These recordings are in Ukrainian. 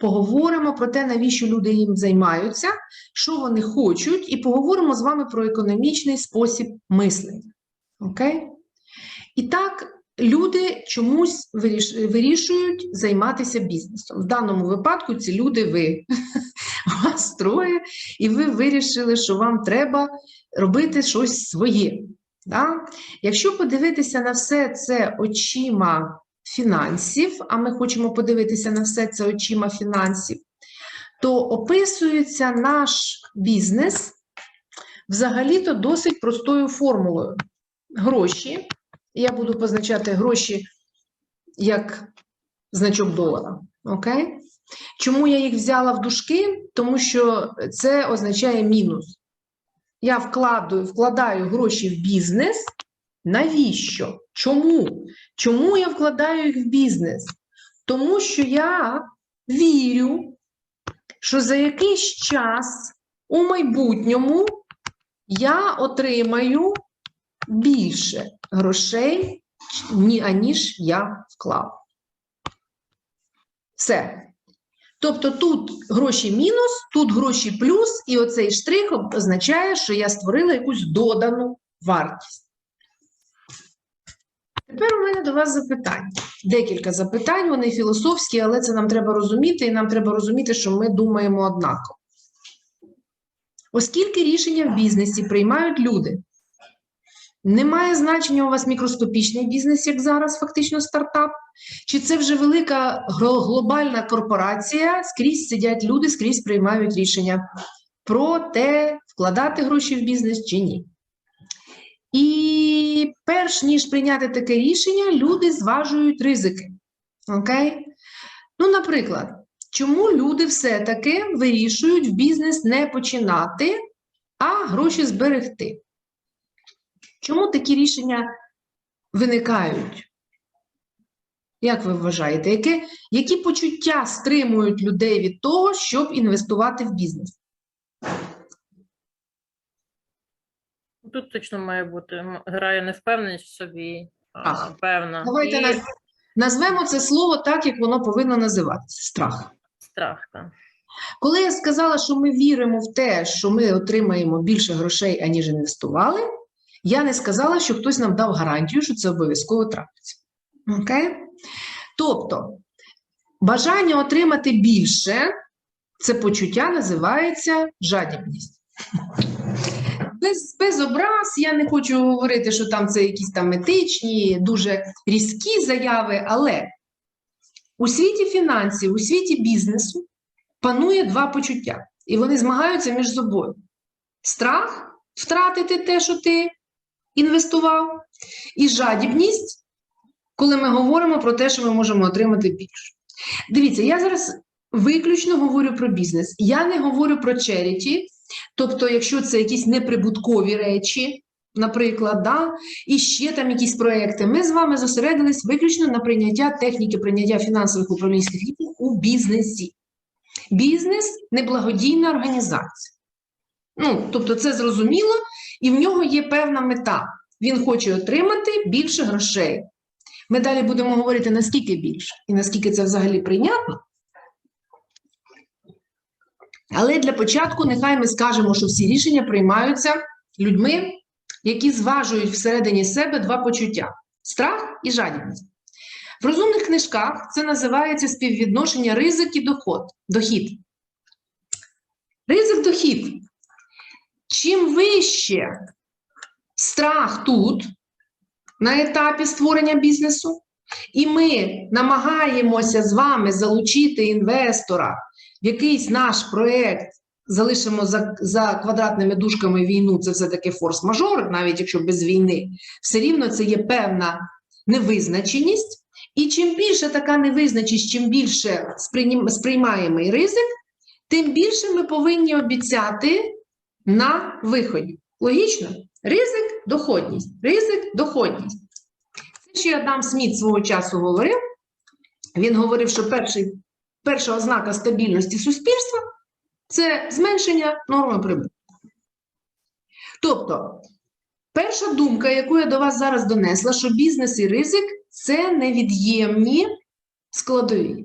поговоримо про те, навіщо люди їм займаються, що вони хочуть, і поговоримо з вами про економічний спосіб мислення. Окей? І так, люди чомусь вирішують займатися бізнесом. В даному випадку ці люди ви. Вас троє, і ви вирішили, що вам треба робити щось своє. Да? Якщо подивитися на все це очима фінансів, а ми хочемо подивитися на все це очима фінансів, то описується наш бізнес взагалі-то досить простою формулою. Гроші, я буду позначати гроші як значок долара. Окей? Чому я їх взяла в дужки? Тому що це означає мінус. Я вкладаю, вкладаю гроші в бізнес. Навіщо? Чому? Чому я вкладаю їх в бізнес? Тому що я вірю, що за якийсь час у майбутньому я отримаю більше грошей, аніж я вклав. Все. Тобто тут гроші мінус, тут гроші плюс, і оцей штрих означає, що я створила якусь додану вартість. Тепер у мене до вас запитання. Декілька запитань, вони філософські, але це нам треба розуміти, і нам треба розуміти, що ми думаємо однаково. Оскільки рішення в бізнесі приймають люди, немає значення у вас мікроскопічний бізнес, як зараз, фактично стартап, чи це вже велика глобальна корпорація, скрізь сидять люди, скрізь приймають рішення про те, вкладати гроші в бізнес чи ні. І перш ніж прийняти таке рішення, люди зважують ризики. Окей? Ну, наприклад, чому люди все-таки вирішують в бізнес не починати, а гроші зберегти? Чому такі рішення виникають? Як ви вважаєте, яке, які почуття стримують людей від того, щоб інвестувати в бізнес? Тут точно має бути грає невпевненість в собі, а, певна. Давайте і наз- назвемо це слово так, як воно повинно називатися страх. страх. так. Коли я сказала, що ми віримо в те, що ми отримаємо більше грошей, аніж інвестували, я не сказала, що хтось нам дав гарантію, що це обов'язково трапиться. Окей? Тобто, бажання отримати більше це почуття називається жадібність. Без, без образ, я не хочу говорити, що там це якісь там етичні, дуже різкі заяви, але у світі фінансів, у світі бізнесу панує два почуття, і вони змагаються між собою. Страх втратити те, що ти інвестував, і жадібність, коли ми говоримо про те, що ми можемо отримати більше. Дивіться, я зараз виключно говорю про бізнес. Я не говорю про черіті, тобто, якщо це якісь неприбуткові речі, наприклад, да, і ще там якісь проекти. Ми з вами зосередились виключно на прийняття техніки прийняття фінансових управлінських рішень у бізнесі. Бізнес неблагодійна організація. Ну, тобто, це зрозуміло, і в нього є певна мета. Він хоче отримати більше грошей. Ми далі будемо говорити, наскільки більше і наскільки це взагалі прийнятно. Але для початку нехай ми скажемо, що всі рішення приймаються людьми, які зважують всередині себе два почуття: страх і жадібність. В розумних книжках це називається співвідношення ризик і доход, дохід. Ризик дохід. Чим вище страх тут, на етапі створення бізнесу, і ми намагаємося з вами залучити інвестора якийсь наш проєкт, залишимо за, за квадратними дужками війну, це все-таки форс-мажор, навіть якщо без війни, все рівно це є певна невизначеність. І чим більше така невизначеність, чим більше сприймаємий ризик, тим більше ми повинні обіцяти на виході. Логічно? Ризик, доходність, ризик, доходність. Це ще Адам Сміт свого часу говорив. Він говорив, що перший, перша ознака стабільності суспільства це зменшення норми прибутку. Тобто, перша думка, яку я до вас зараз донесла, що бізнес і ризик це невід'ємні складові.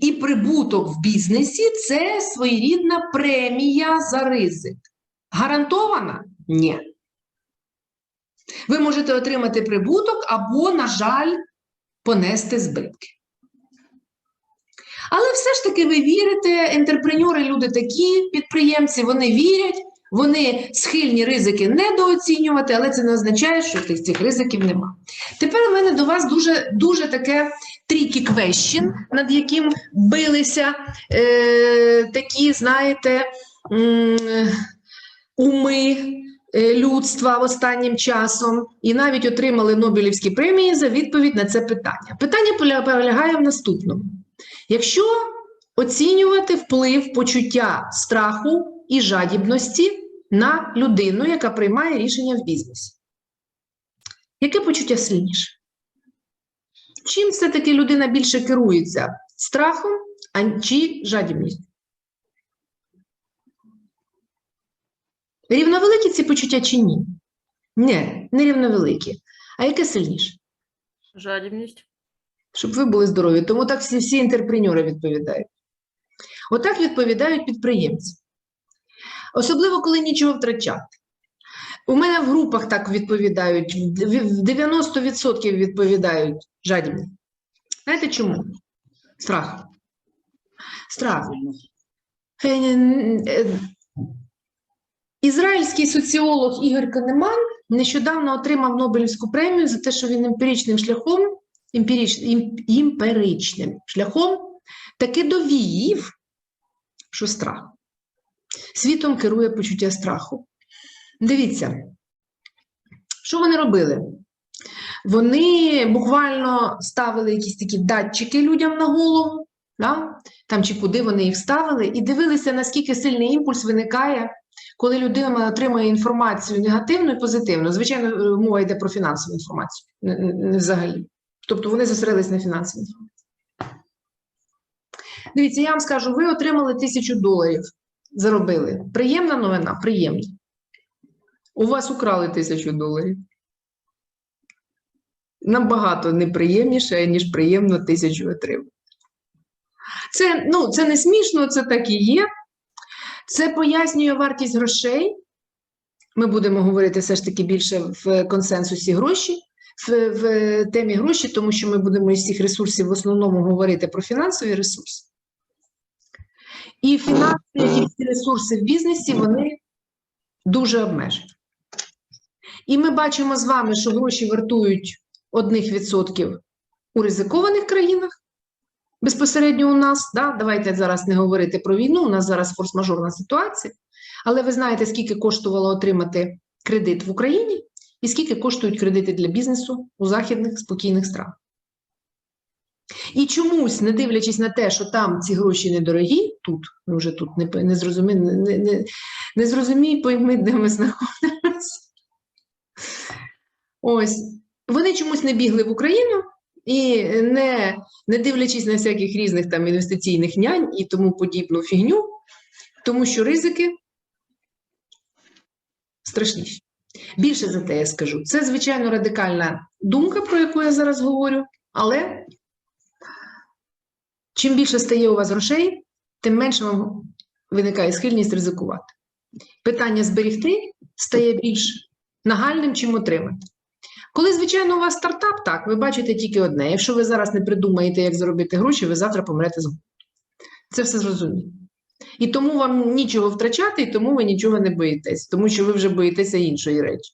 І прибуток в бізнесі це своєрідна премія за ризик. Гарантована? Ні. Ви можете отримати прибуток або, на жаль, понести збитки. Але все ж таки ви вірите, ентерпренюри люди такі, підприємці, вони вірять, вони схильні ризики недооцінювати, але це не означає, що тих цих ризиків нема. Тепер у мене до вас дуже, дуже таке трікі question, над яким билися е, такі, знаєте, уми е, людства останнім часом, і навіть отримали Нобелівські премії за відповідь на це питання. Питання поля- полягає в наступному. Якщо оцінювати вплив почуття страху і жадібності на людину, яка приймає рішення в бізнесі, яке почуття сильніше? Чим все-таки людина більше керується? Страхом чи жадібністю? Рівновеликі ці почуття чи ні? Ні, не рівновеликі. А яке сильніше? Жадібність. Щоб ви були здорові. Тому так всі, всі інтерпренюри відповідають. Отак відповідають підприємці. Особливо, коли нічого втрачати. У мене в групах так відповідають, в 90% відповідають жадібні. Знаєте чому? Страх. Страх. Е, е, Ізраїльський соціолог Ігор Канеман нещодавно отримав Нобелівську премію за те, що він емпіричним шляхом, імперичним шляхом таки довів, що страх. Світом керує почуття страху. Дивіться, що вони робили? Вони буквально ставили якісь такі датчики людям на голову, да? там чи куди вони їх ставили, і дивилися, наскільки сильний імпульс виникає, коли людина отримує інформацію негативну і позитивну. Звичайно, е, мова йде про фінансову інформацію, взагалі. Тобто вони зосередились на фінансовій інформації. Дивіться, я вам скажу, ви отримали тисячу доларів, заробили. Приємна новина? Приємна. У вас украли тисячу доларів. Набагато неприємніше, ніж приємно тисячу отримати. Це, ну, це не смішно, це так і є. Це пояснює вартість грошей. Ми будемо говорити все ж таки більше в консенсусі гроші, в, в темі гроші, тому що ми будемо із всіх ресурсів в основному говорити про фінансові ресурси. І фінансові і всі ресурси в бізнесі вони дуже обмежені. І ми бачимо з вами, що гроші вартують одних відсотків у ризикованих країнах, безпосередньо у нас. Да? Давайте зараз не говорити про війну, у нас зараз форс-мажорна ситуація. Але ви знаєте, скільки коштувало отримати кредит в Україні і скільки коштують кредити для бізнесу у західних спокійних странах. І чомусь, не дивлячись на те, що там ці гроші недорогі, тут ми вже тут не, не зрозумій, не, не, не зрозумій, пойми, де ми знаходимося. Ось, вони чомусь не бігли в Україну і не, не дивлячись на всяких різних там інвестиційних нянь і тому подібну фігню, тому що ризики страшніші. Більше за те я скажу. Це, звичайно, радикальна думка, про яку я зараз говорю, але чим більше стає у вас грошей, тим менше вам виникає схильність ризикувати. Питання зберігти стає більш нагальним, чим отримати. Коли, звичайно, у вас стартап, так, ви бачите тільки одне. Якщо ви зараз не придумаєте, як заробити гроші, ви завтра помрете з голоду. Це все зрозуміло. І тому вам нічого втрачати, і тому ви нічого не боїтесь, тому що ви вже боїтеся іншої речі.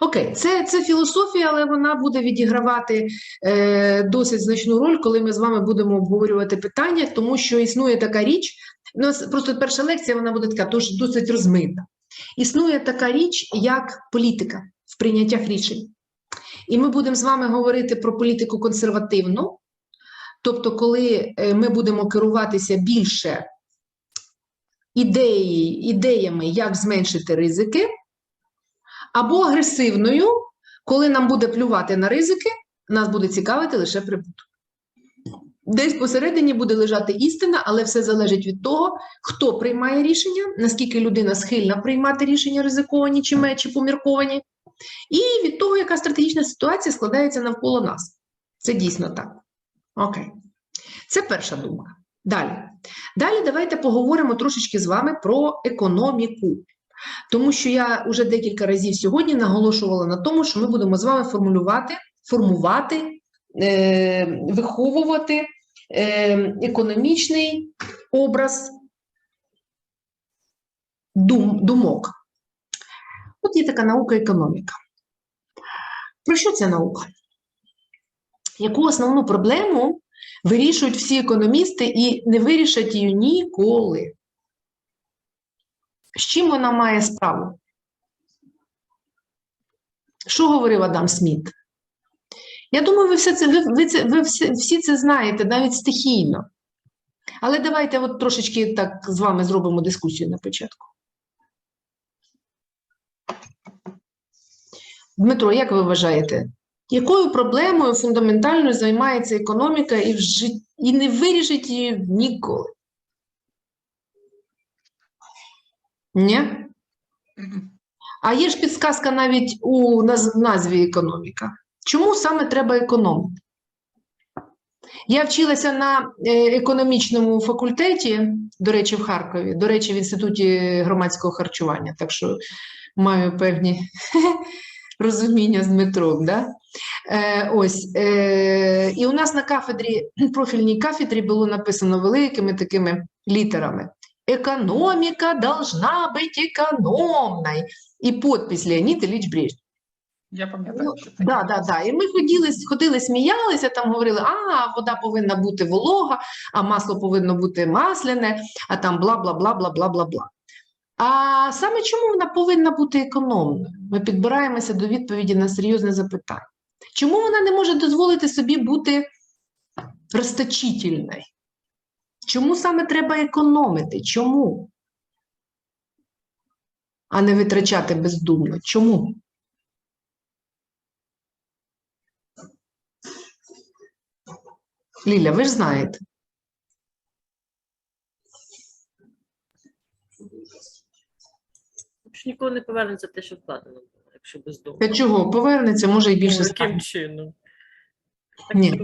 Окей, це, це філософія, але вона буде відігравати е, досить значну роль, коли ми з вами будемо обговорювати питання, тому що існує така річ. У нас просто перша лекція вона буде така дос- досить розмита. Існує така річ, як політика в прийняттях рішень. І ми будемо з вами говорити про політику консервативну, тобто, коли е, ми будемо керуватися більше ідеї, ідеями, як зменшити ризики, або агресивною, коли нам буде плювати на ризики, нас буде цікавити лише прибуток. Десь посередині буде лежати істина, але все залежить від того, хто приймає рішення, наскільки людина схильна приймати рішення ризиковані чи ме- помірковані, і від того, яка стратегічна ситуація складається навколо нас. Це дійсно так. Окей. Це перша думка. Далі. Далі давайте поговоримо трошечки з вами про економіку. Тому що я вже декілька разів сьогодні наголошувала на тому, що ми будемо з вами формулювати, формувати, е, виховувати е, економічний образ дум, думок. От є така наука економіка. Про що ця наука? Яку основну проблему вирішують всі економісти і не вирішать її ніколи? З чим вона має справу? Що говорив Адам Сміт? Я думаю, ви, все це, ви, ви, це, ви всі, це знаєте, навіть стихійно. Але давайте от трошечки так з вами зробимо дискусію на початку. Дмитро, як ви вважаєте, якою проблемою фундаментальною займається економіка і, в жит... і не вирішить її ніколи? Ні? А є ж підсказка навіть у наз- назві економіка. Чому саме треба економити? Я вчилася на е, економічному факультеті, до речі, в Харкові, до речі, в Інституті громадського харчування, так що маю певні розуміння з Дмитром. Да? Е, ось, е, і у нас на кафедрі, профільній кафедрі було написано великими такими літерами. Економіка должна бути економною. І підпис Леонід Ілліч Брежнєв. Я Ну, що. Да, да, да. І ми ходили, ходили, сміялися, там говорили, а вода повинна бути волога, а масло повинно бути масляне, а там бла бла бла бла бла бла бла. А саме чому вона повинна бути економною? Ми підбираємося до відповіді на серйозне запитання. Чому вона не може дозволити собі бути розточительною? Чому саме треба економити? Чому? А не витрачати бездумно? Чому? Ліля, ви ж знаєте. Ніколи не повернеться те, що вкладено було, якщо бездумно. Та чого? Повернеться, може і більше Ну, стане. Яким чином? Так ні?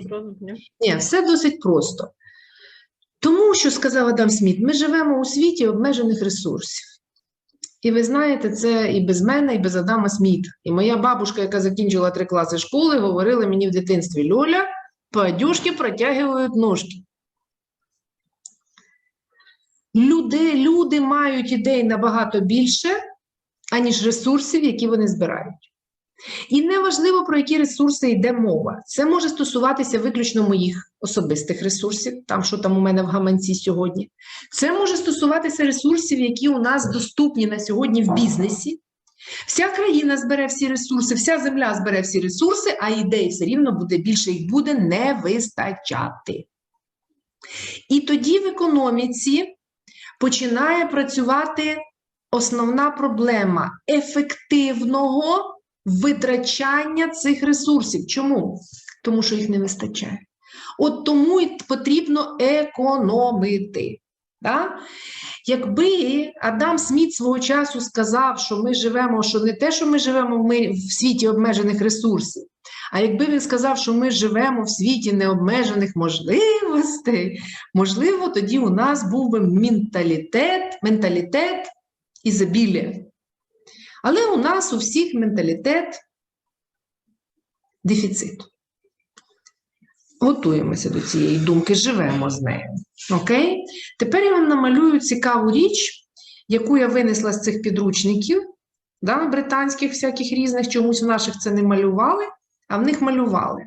Ні, все досить просто. Тому що, сказав Адам Сміт, ми живемо у світі обмежених ресурсів. І ви знаєте, це і без мене, і без Адама Сміта. І моя бабушка, яка закінчила три класи школи, говорила мені в дитинстві: Льоля, падюшки протягують ножки. Люди, люди мають ідей набагато більше, аніж ресурсів, які вони збирають. І неважливо, про які ресурси йде мова. Це може стосуватися виключно моїх особистих ресурсів, там що там у мене в гаманці сьогодні. Це може стосуватися ресурсів, які у нас доступні на сьогодні в бізнесі. Вся країна збере всі ресурси, вся земля збере всі ресурси, а ідей все рівно буде більше, їх буде не вистачати. І тоді в економіці починає працювати основна проблема ефективного витрачання цих ресурсів. Чому? Тому що їх не вистачає. От тому і потрібно економити. Да? Якби Адам Сміт свого часу сказав, що ми живемо, що не те, що ми живемо ми в світі обмежених ресурсів, а якби він сказав, що ми живемо в світі необмежених можливостей, можливо, тоді у нас був би менталітет, менталітет ізобілля. Але у нас у всіх менталітет дефіциту. Готуємося до цієї думки, живемо з нею. Окей? Тепер я вам намалюю цікаву річ, яку я винесла з цих підручників, да, британських всяких різних, чомусь в наших це не малювали, а в них малювали.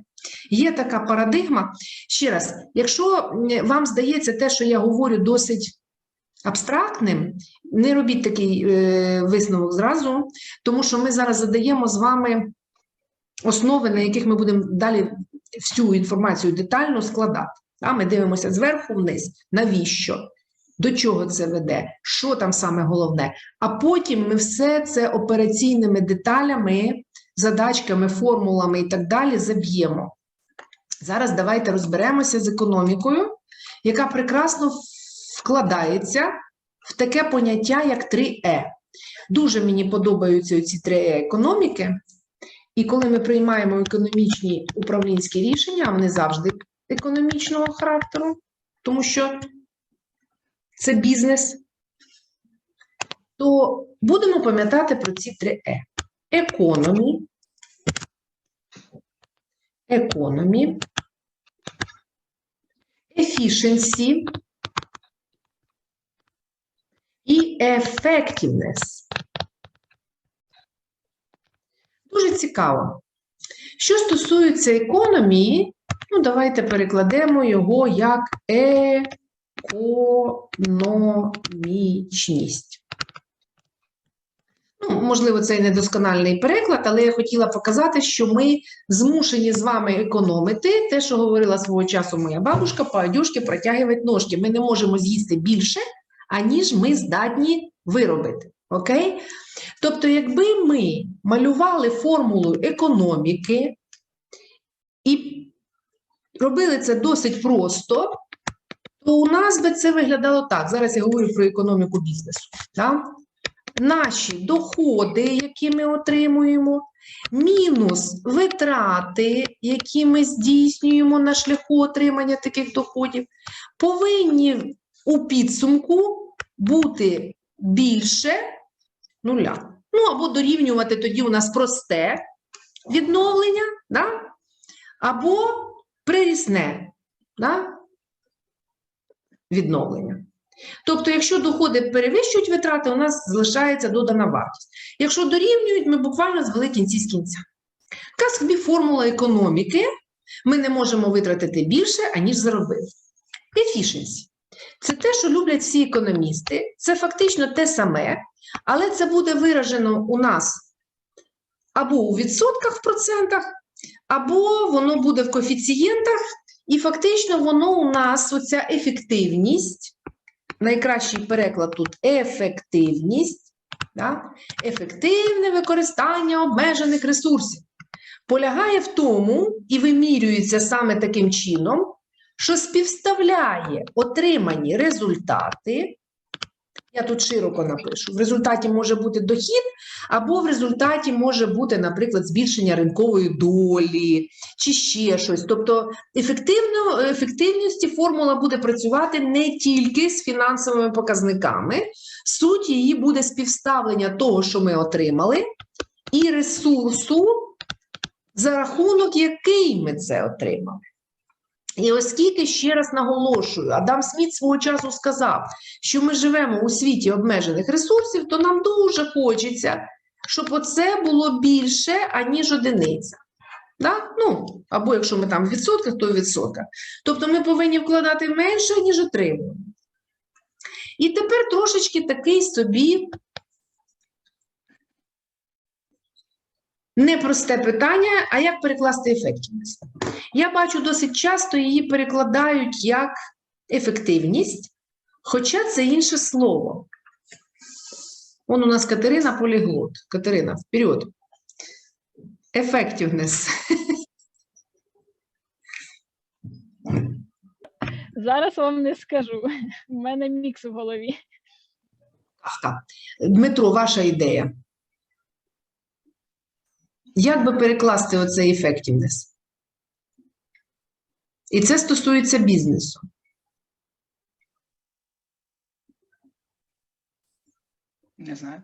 Є така парадигма. Ще раз, якщо вам здається те, що я говорю, досить абстрактним, не робіть такий е, висновок зразу, тому що ми зараз задаємо з вами основи, на яких ми будемо далі всю інформацію детально складати. А ми дивимося зверху вниз. Навіщо? До чого це веде? Що там саме головне? А потім ми все це операційними деталями, задачками, формулами і так далі заб'ємо. Зараз давайте розберемося з економікою, яка прекрасно вкладається в таке поняття, як 3Е. Дуже мені подобаються ці 3Е економіки. І коли ми приймаємо економічні управлінські рішення, а вони завжди економічного характеру, тому що це бізнес, то будемо пам'ятати про ці три Е. Економі, економі, efficiency і effectiveness. Дуже цікаво. Що стосується економії, ну давайте перекладемо його як економічність. Ну, можливо, це недоскональний переклад, але я хотіла показати, що ми змушені з вами економити те, що говорила свого часу моя бабушка, по одюшки протягувати ножки. Ми не можемо з'їсти більше, аніж ми здатні виробити. Окей? Тобто, якби ми малювали формулу економіки і робили це досить просто, то у нас би це виглядало так. Зараз я говорю про економіку бізнесу. Так? Наші доходи, які ми отримуємо, мінус витрати, які ми здійснюємо на шляху отримання таких доходів, повинні у підсумку бути більше нуля. Ну або дорівнювати тоді у нас просте відновлення, да? або прирісне да? відновлення. Тобто, якщо доходи перевищують витрати, у нас залишається додана вартість. Якщо дорівнюють, ми буквально звели кінці з кінця. Така собі формула економіки, ми не можемо витратити більше, аніж заробили. Efficiency – це те, що люблять всі економісти, це фактично те саме, але це буде виражено у нас або у відсотках в процентах, або воно буде в коефіцієнтах, і фактично воно у нас оця ефективність, найкращий переклад тут ефективність, да? ефективне використання обмежених ресурсів, полягає в тому і вимірюється саме таким чином, що співставляє отримані результати. Я тут широко напишу. В результаті може бути дохід, або в результаті може бути, наприклад, збільшення ринкової долі чи ще щось. Тобто ефективно, ефективності формула буде працювати не тільки з фінансовими показниками, суть її буде співставлення того, що ми отримали, і ресурсу, за рахунок який ми це отримали. І оскільки ще раз наголошую, Адам Сміт свого часу сказав, що ми живемо у світі обмежених ресурсів, то нам дуже хочеться, щоб оце було більше, аніж одиниця. Да? Ну, або якщо ми там в відсотках, то в відсотках. Тобто ми повинні вкладати менше, ніж отримуємо. І тепер трошечки такий собі непросте питання, а як перекласти ефективність? Я бачу, досить часто її перекладають як ефективність, хоча це інше слово. Вон у нас Катерина поліглот. Катерина, вперед. Effectiveness. Зараз вам не скажу. У мене мікс в голові. Дмитро, ваша ідея. Як би перекласти оцей effectiveness? І це стосується бізнесу. Не знаю.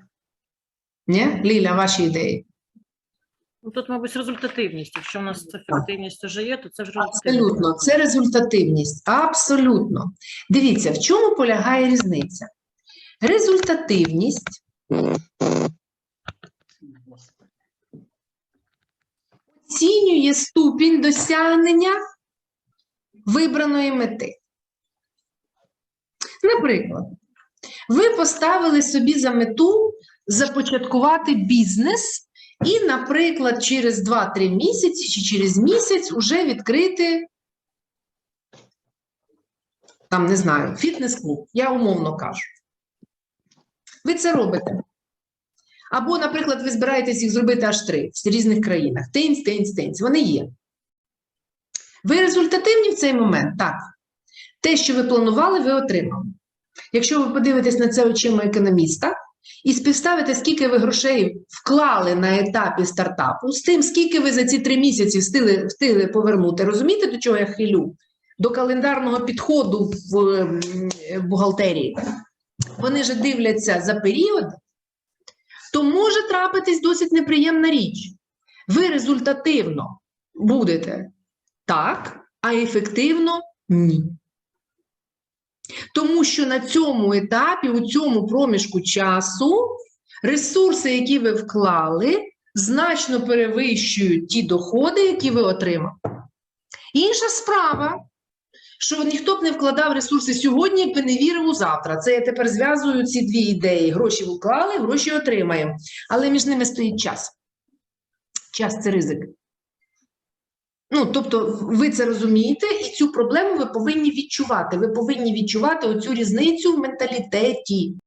Ні? Ліля, ваші ідеї. Ну, Тут, мабуть, результативність. Якщо в нас ефективність вже є, то це ж результативність. Абсолютно, це результативність. Абсолютно. Дивіться, в чому полягає різниця? Результативність. Оцінює ступінь досягнення вибраної мети. Наприклад, ви поставили собі за мету започаткувати бізнес і, наприклад, через 2-3 місяці чи через місяць уже відкрити, там, не знаю, фітнес-клуб, я умовно кажу. Ви це робите. Або, наприклад, ви збираєтесь їх зробити аж три в різних країнах. Тинць, тинць, тинць. Вони є. Ви результативні в цей момент? Так. Те, що ви планували, ви отримали. Якщо ви подивитесь на це очима економіста і співставите, скільки ви грошей вклали на етапі стартапу, з тим, скільки ви за ці три місяці встигли, встигли повернути, розумієте, до чого я хилю? до календарного підходу в ем, е, бухгалтерії, вони же дивляться за період, то може трапитись досить неприємна річ. Ви результативно будете так, а ефективно ні. Тому що на цьому етапі, у цьому проміжку часу, ресурси, які ви вклали, значно перевищують ті доходи, які ви отримали. Інша справа, що ніхто б не вкладав ресурси сьогодні, якби не вірив у завтра. Це я тепер зв'язую ці дві ідеї: гроші вклали, гроші отримаємо. Але між ними стоїть час. Час це ризик. Ну, тобто, ви це розумієте, і цю проблему ви повинні відчувати. Ви повинні відчувати оцю різницю в менталітеті.